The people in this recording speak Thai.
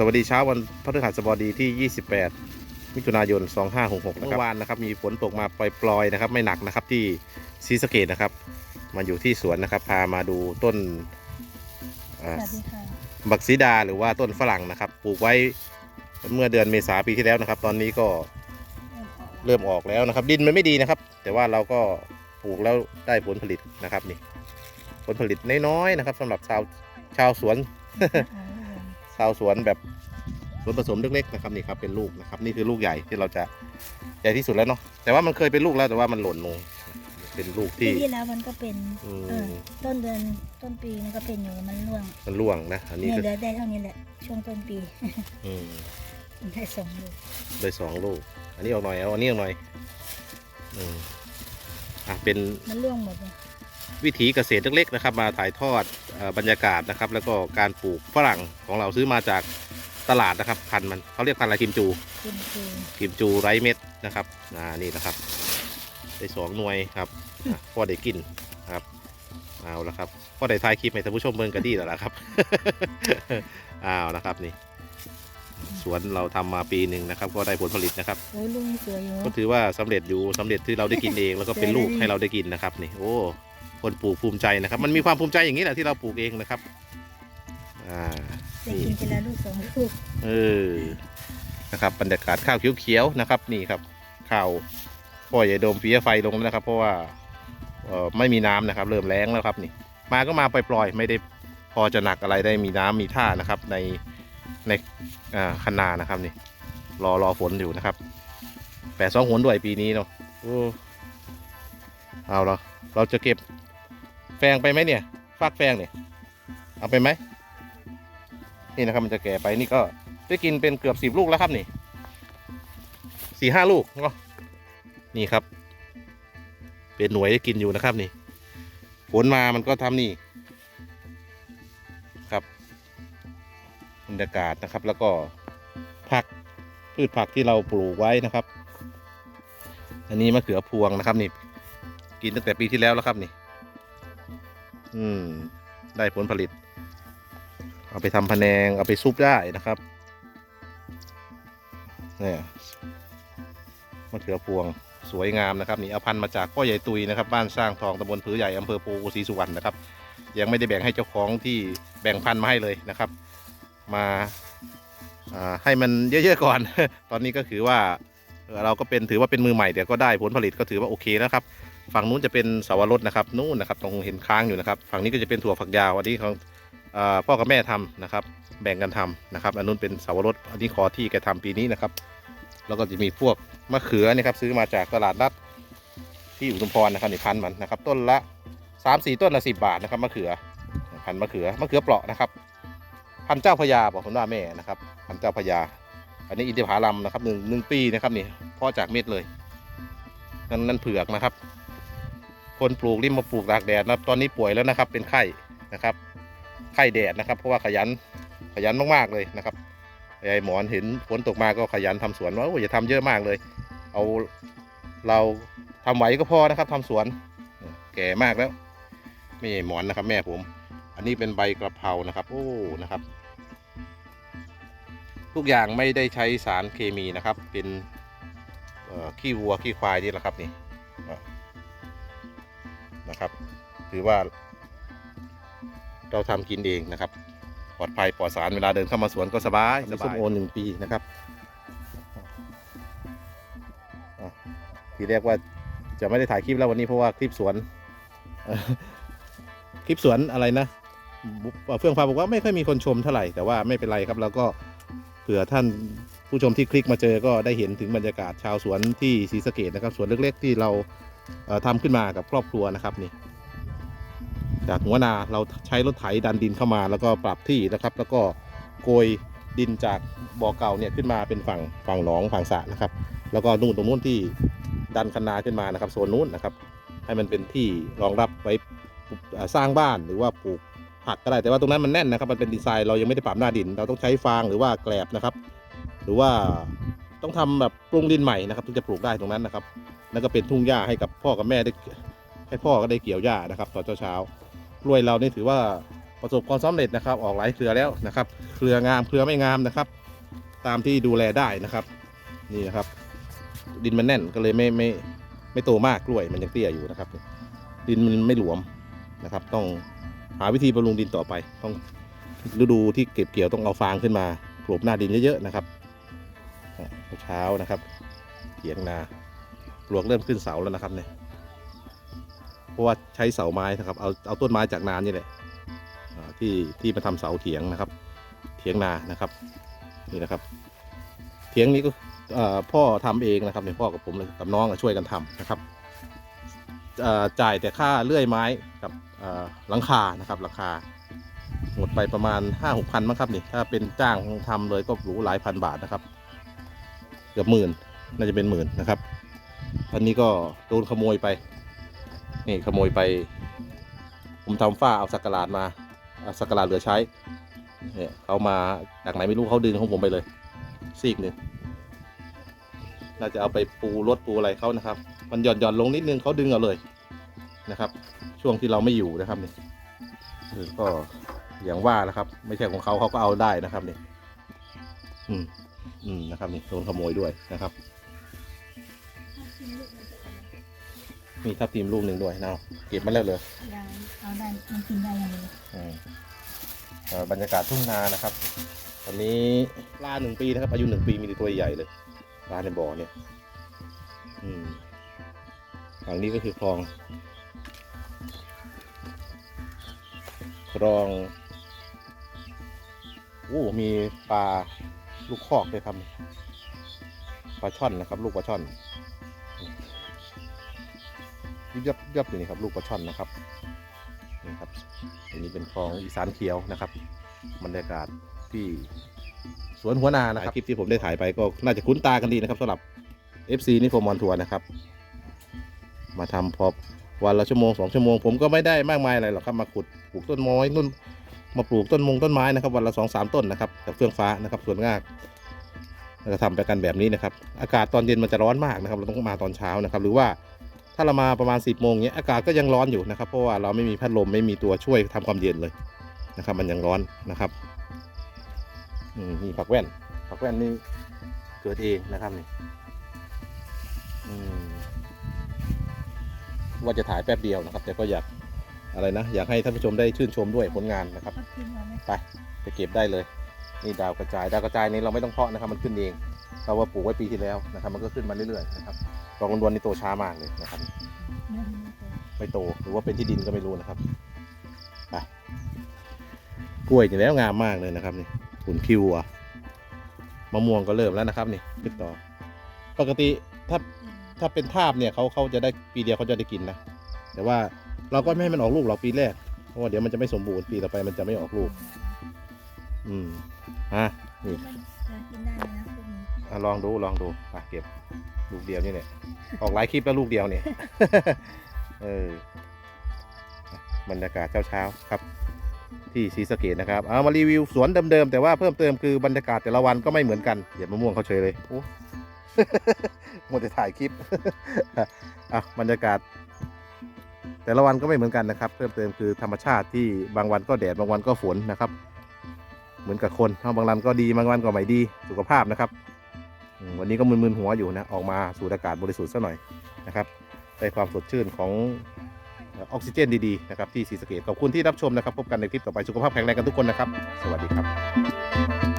สวัสดีเช้าวันพฤหัสบดีที่ 28 มิถุนายน 2566 นะครับเมื่อวานนะครับมีฝนตกมาปล่อยๆนะครับ ไม่หนักนะครับที่ศรีสะเกดนะครับ มาอยู่ที่สวนนะครับ พามาดูต้นเอ่สอวัสดีค่ะบักซีดาหรือว่าต้นฝรั่งนะครับ ปลูกไว้เมื่อเดือนเมษาปีที่แล้วนะครับ ตอนนี้ก็เริ่มออกแล้วนะครับ ดินมันไม่ดีนะครับ แต่ว่าเราก็ปลูกแล้วได้ผลผลิตนะครับนี่ ผลผลิตน้อยๆนะครับสำหรับชาวชาวสวน ชาวสวนแบบสวนผสมเล็กๆนะครับนี่ครับเป็นลูกนะครับ นี่คือลูกใหญ่ที่เราจะใหญ่ที่สุดแล้วเนาะแต่ว่ามันเคยเป็นลูกแล้วแต่ว่ามันหล่นลงเป็นลูกปีที่ที่แล้วมันก็เป็นอืม เออต้นเดือนต้นปีมันก็เป็นอยู่มันร่วงมันร่วงนะอันนี้เนี่ยก็เหลือได้เท่านี้แหละ ช่วงต้นปี อืมได้สองลูกเลยสองลูก อันนี้ออกหน่อยเอาอันนี้ออกหน่อยอืมอะเป็น มันร่วงหมดเลยวิถีเกษตรเล็กๆนะครับ มาถ่ายทอดเอ่อ บรรยากาศนะครับ แล้วก็การปลูกฝรั่งของเราซื้อมาจากตลาดนะครับพันธุ์มันเขาเรียกพันธุ์อะไรกิมจูกินคือกิมจูไร้เม็ดนะครับอ่านี่นะครับได้สองหน่วยครับอะพ่อได้กินครับเอาละครับพ่อได้ถ่ายคลิปให้ท่านผู้ชมเบิ่งกันดีแล้วล่ะครับเอานะครับนี่ สวนเราทำมาปีหนึ่งนะครับ ก็ได้ผลผลิตนะครับโอ้ยลูกนี่สวยอยู่ก็ถือว่าสำเร็จอยู่สำเร็จที่เราได้กินเองแล้วก็เป็นลูกให้เราได้กินนะครับ นี่โอ้ คนปลูกภูมิใจนะครับ มันมีความภูมิใจอย่างนี้แหละที่เราปลูกเองนะครับอ่าได้กินไปแล้วลูกสองลูกเออนะครับบรรยากาศข้าวเขียวๆนะครับนี่ครับข้าวพ่อใหญ่โดมเพียไฟลงแล้วนะครับ เพราะว่าเอ่อไม่มีน้ำนะครับ เริ่มแล้งแล้วครับนี่ มาก็มาปล่อยๆไม่ได้พอจะหนักอะไรได้มีน้ำมีท่านะครับ ในในอ่าคันนานะครับนี่ รอรอฝนอยู่นะครับแปดสองหนด้วยปีนี้เนาะโอ้เอาละเราจะเก็บ แฟงไปไหมเนี่ยฟากแฟงเนี่ยเอาไปไหมนี่นะครับมันจะแก่ไปนี่ก็ได้กินเป็นเกือบสิบลูกแล้วครับนี่สี่ห้าลูกเนาะนี่ครับ เป็นหน่วยได้กินอยู่นะครับนี่ฝนมามันก็ทำนี่ครับบรรยากาศนะครับ แล้วก็ผักพืชผักที่เราปลูกไว้นะครับ อันนี้มะเขือพวงนะครับนี่ กินตั้งแต่ปีที่แล้วแล้วครับนี่ อืม ได้ผลผลิต เอาไปทำพะแนง เอาไปซุปได้นะครับ เนี่ยมะเขือพวงสวยงามนะครับนี่เอาพันธุ์มาจากพ่อใหญ่ตุยนะครับ บ้านสร้างทองตำบลผือใหญ่อำเภอปูศรีสุวรรณนะครับ ยังไม่ได้แบ่งให้เจ้าของที่แบ่งพันธุ์มาให้เลยนะครับ มาให้มันเยอะๆก่อน ตอนนี้ก็คือว่าเราก็เป็นถือว่าเป็นมือใหม่แต่ก็ได้ผลผลิตก็ถือว่าโอเคแล้วครับ ฝั่งนู้นจะเป็นสาวรสนะครับนู่นนะครับตรงเห็นค้างอยู่นะครับฝั่งนี้ก็จะเป็นถั่วฝักยาวอันนี้ของอพ่อกับแม่ทำนะครับ แบ่งกันทำนะครับ อันนู้นเป็นสาวรสอันนี้ขอที่แกทำปีนี้นะครับ แล้วก็จะมีพวกมะเขือนี่ครับ ซื้อมาจากตลาดนัดที่อุทุมพรนะครับนี่พันมันนะครับ ต้นละสามสี่ต้นละสิบบาทนะครับมะเขือพันมะเขือมะเขือเปราะนะครับ พันเจ้าพญาบอกผมว่าแม่นะครับพันเจ้าพญาอันนี้อินทผลัมนะครับหนึ่งหนึ่งปีนะครับนี่พ่อจากเม็ดเลยนั่นนั่นเผือกนะครับ คนปลูกรีบมาปลูกตากแดดนะตอนนี้ป่วยแล้วนะครับ เป็นไข้นะครับ ไข้แดดนะครับ เพราะว่าขยันขยันมากๆเลยนะครับไอ้หมอนเห็นฝนตกมาก็ขยันทำสวนว่าโอ้ยอย่าทำเยอะมากเลย เอาเราทำไหวก็พอนะครับทำสวน แก่มากแล้วไม่ใช่หมอนนะครับ แม่ผม อันนี้เป็นใบกระเพรานะครับ โอ้นะครับ ทุกอย่างไม่ได้ใช้สารเคมีนะครับ เป็นขี้วัวขี้ควายนี่แหละครับนี่ นะครับ ถือว่า เราทำกินเองนะครับ ปลอดภัยปลอดสารเวลาเดินเข้ามาสวนก็สบายสบายส้มโอหนึ่งปีนะครับอะทีแรกว่าจะไม่ได้ถ่ายคลิปแล้ววันนี้เพราะว่าคลิปสวนเอ่อคลิปสวนอะไรนะบุ๊เฟื่องฟ้าบอกว่าไม่ค่อยมีคนชมเท่าไหร่แต่ว่าไม่เป็นไรครับเราก็เผื่อท่านผู้ชมที่คลิกมาเจอก็ได้เห็นถึงบรรยากาศชาวสวนที่ศรีสะเกดนะครับสวนเล็ก ๆ ที่เราเอ่อ ทำขึ้นมากับครอบครัวนะครับนี่ จากหัวนาเราใช้รถไถดันดินเข้ามาแล้วก็ปรับที่นะครับ แล้วก็โกยดินจากบ่อเก่าเนี่ยขึ้นมาเป็นฝั่งฝั่งหนองฝั่งสระนะครับ แล้วก็นู่นตรงนู้นที่ดันคันนาขึ้นมานะครับโซนนู้นนะครับ ให้มันเป็นที่รองรับไว้สร้างบ้านหรือว่าปลูกผักก็ได้แต่ว่าตรงนั้นมันแน่นนะครับ มันเป็นดีไซน์เรายังไม่ได้ปรับหน้าดิน เราต้องใช้ฟางหรือว่าแกลบนะครับ หรือว่าต้องทำแบบปรุงดินใหม่นะครับถึงจะปลูกได้ตรงนั้นนะครับ แล้วก็เป็นทุ่งหญ้าให้กับพ่อกับแม่ได้ให้พ่อก็ได้เกี่ยวหญ้านะครับตอนเช้าๆกล้วยเรานี่ถือว่าประสบความสำเร็จนะครับ ออกหลายเครือแล้วนะครับ เครืองามเครือไม่งามนะครับ ตามที่ดูแลได้นะครับ นี่นะครับ ดินมันแน่นก็เลยไม่ไม่ไม่โตมากกล้วยมันยังเตี้ยอยู่นะครับ ดินมันไม่หลวมนะครับ ต้องหาวิธีบำรุงดินต่อไป ต้องฤดูที่เก็บเกี่ยวต้องเอาฟางขึ้นมากลบหน้าดินเยอะๆนะครับเช้านะครับเถียงนา ปลวกเริ่มขึ้นเสาแล้วนะครับเนี่ยเพราะว่าใช้เสาไม้นะครับเอาเอาต้นไม้จากนานี่แหละที่ที่มาทำเสาเถียงนะครับ เถียงนานะครับนี่นะครับ เถียงนี้ก็พ่อทำเองนะครับเนี่ยพ่อกับผมเลยกับน้องช่วยกันทำนะครับจ่ายแต่ค่าเลื่อยไม้กับหลังคานะครับหลังคาหมดไปประมาณห้าหกพันมั้งครับนี่ถ้าเป็นจ้างทำเลยก็หรูหลายพันบาทนะครับ เกือบหมื่นน่าจะเป็นหมื่นนะครับ อันนี้ก็โดนขโมยไป นี่ขโมยไป ผมทำฝ้าเอาสักการาดมาเอาสักการาดเหลือใช้เนี่ยเขามาจากไหนไม่รู้เขาดึงของผมไปเลยซีกหนึ่งน่าจะเอาไปปูรถปูอะไรเขานะครับ มันหย่อนหย่อนลงนิดนึงเขาดึงเอาเลยนะครับ ช่วงที่เราไม่อยู่นะครับนี่ก็อย่างว่านะครับ ไม่ใช่ของเขาเขาก็เอาได้นะครับนี่อืมอืมนะครับนี่โดนขโมยด้วยนะครับ มีทับทิมลูกหนึ่งด้วยเนาเก็บมาแล้วเลยได้เอาได้มันกินได้ยังไงอืมเอ่อบรรยากาศทุ่งนานะครับตอนนี้ปลาหนึ่งปีนะครับ อายุหนึ่งปีมีแต่ตัวใหญ่เลยปลาในบ่อเนี่ย อืมฝั่งนี้ก็คือคลองคลองโอ้มีปลาลูกคอกเลยครับปลาช่อนนะครับ ลูกปลาช่อน ยิบยับยับอยู่นี่ครับลูกปลาช่อนนะครับนี่ครับอันนี้เป็นคลองอีสานเขียวนะครับบรรยากาศที่สวนหัวนานะครับคลิปที่ผมได้ถ่ายไปก็น่าจะคุ้นตากันดีนะครับสำหรับ FC นิโคมอนทัวร์นะครับ มาทำพอวันละชั่วโมงสองชั่วโมงผมก็ไม่ได้มากมายอะไรหรอกครับมาขุดปลูกต้นไม้นุ่นมาปลูกต้นมงต้นไม้นะครับ วันละสองสามต้นนะครับกับเครื่องฟ้านะครับส่วนงากเราจะทำไปกันแบบนี้นะครับ อากาศตอนเย็นมันจะร้อนมากนะครับ เราต้องมาตอนเช้านะครับ หรือว่า ถ้าเรามาประมาณ 10บโมงเนี้ยอากาศก็ยังร้อนอยู่นะครับเพราะว่าเราไม่มีพัดลมไม่มีตัวช่วยทำความเย็นเลยนะครับ มันยังร้อนนะครับอืมนี่ผักแว่น ผักแว่นนี่เกิดเองนะครับนี่อืมว่าจะถ่ายแป๊บเดียวนะครับ แต่ก็อยากอะไรนะอยากให้ท่านผู้ชมได้ชื่นชมด้วยผลงานนะครับเขากินมาไหมไปไปเก็บได้เลย นี่ดาวกระจายดาวกระจายนี้เราไม่ต้องเพาะนะครับ มันขึ้นเอง เราว่าปลูกไว้ปีที่แล้วนะครับ มันก็ขึ้นมาเรื่อยๆนะครับดอกลำดวนนี่โตช้ามากเลยนะครับ ไม่โตหรือว่าเป็นที่ดินก็ไม่รู้นะครับไปกล้วยนี่แล้วงามมากเลยนะครับนี่ขุนคิวอะมะม่วงก็เริ่มแล้วนะครับนี่ขึ้นต่อ ปกติถ้าถ้าเป็นทาบเนี่ยเขาเขาจะได้ปีเดียวเขาจะได้กินนะแต่ว่าเราก็ไม่ให้มันออกลูกหรอกปีแรกเพราะว่าเดี๋ยวมันจะไม่สมบูรณ์ปีต่อไปมันจะไม่ออกลูก อืมอะนี่ ลองดูลองดูอะเก็บลูกเดียวนี่เนี่ยออกหลายคลิปแล้วลูกเดียวเนี่ยเออบรรยากาศเช้าๆครับ ที่ศรีสะเกดนะครับเอามารีวิวสวนเดิมๆแต่ว่าเพิ่มเติมคือบรรยากาศแต่ละวันก็ไม่เหมือนกันเดี๋ยวมะม่วงเขาเฉยเลยโอ้หมดแต่ถ่ายคลิปอะบรรยากาศ แต่ละวันก็ไม่เหมือนกันนะครับ เพิ่มเติมคือธรรมชาติที่บางวันก็แดดบางวันก็ฝนนะครับ เหมือนกับคนบางวันก็ดีบางวันก็ไม่ดีสุขภาพนะครับ วันนี้ก็มึนๆหัวอยู่นะ ออกมาสูดอากาศบริสุทธิ์ซะหน่อยนะครับได้ความสดชื่นของออออกซิเจนดีๆนะครับที่ศรีสะเกดขอบคุณที่รับชมนะครับ พบกันในคลิปต่อไปสุขภาพแข็งแรงกันทุกคนนะครับ สวัสดีครับ